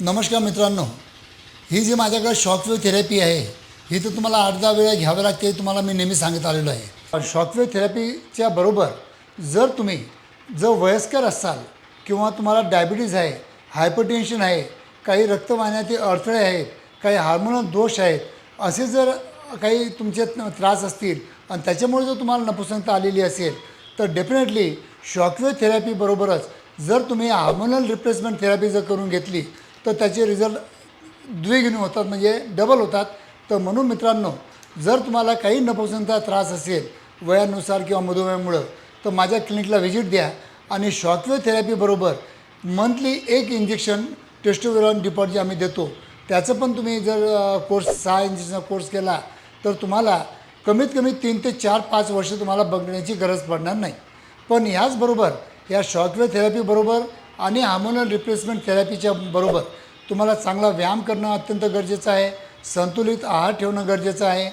नमस्कार मित्रांनो ही जी माझ्याकडे शॉकवेव्ह थेरपी आहे ही तर तुम्हाला आठ दहा वेळा घ्यावी लागते तुम्हाला मी नेहमी सांगत आलेलो आहे. पण शॉकवेव्ह थेरपीच्या बरोबर जर तुम्ही जर वयस्कर असाल किंवा तुम्हाला डायबिटीज आहे हायपरटेन्शन आहे काही रक्तवाहिन्यातील अडथळे आहेत काही हार्मोनल दोष आहेत असे जर काही तुमचे त्रास असतील आणि त्याच्यामुळे जर तुम्हाला नपुसंगता आलेली असेल तर डेफिनेटली शॉकवेव्ह थेरपीबरोबरच जर तुम्ही हार्मोनल रिप्लेसमेंट थेरपी जर करून घेतली तर त्याचे रिझल्ट द्विगुणी होतात म्हणजे डबल होतात. तर म्हणून मित्रांनो जर तुम्हाला काही नपसंतचा त्रास असेल वयानुसार किंवा मधुमेहामुळं तर माझ्या क्लिनिकला व्हिजिट द्या आणि शॉकवेव्ह थेरपीबरोबर मंथली एक इंजेक्शन टेस्टोवेरॉन डिपॉट जे आम्ही देतो त्याचं पण तुम्ही जर कोर्स सहा इंजेक्शनचा कोर्स केला तर तुम्हाला कमीत कमी तीन ते चार पाच वर्ष तुम्हाला बघण्याची गरज पडणार नाही. पण ह्याचबरोबर या शॉकवेव्ह थेरपीबरोबर आणि हार्मोनल रिप्लेसमेंट थेरपीच्या बरोबर तुम्हाला चांगला व्यायाम करणं अत्यंत गरजेचं आहे. संतुलित आहार ठेवणं गरजेचं आहे.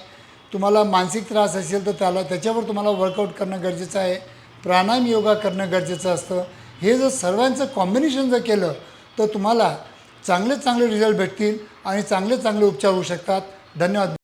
तुम्हाला मानसिक त्रास असेल तर त्याला त्याच्यावर तुम्हाला वर्कआउट करणं गरजेचं आहे. प्राणायाम योगा करणं गरजेचं असतं. हे जर सर्वांचं कॉम्बिनेशन जर केलं तर तुम्हाला चांगले चांगले रिझल्ट भेटतील आणि चांगले चांगले उपचार होऊ शकतात. धन्यवाद.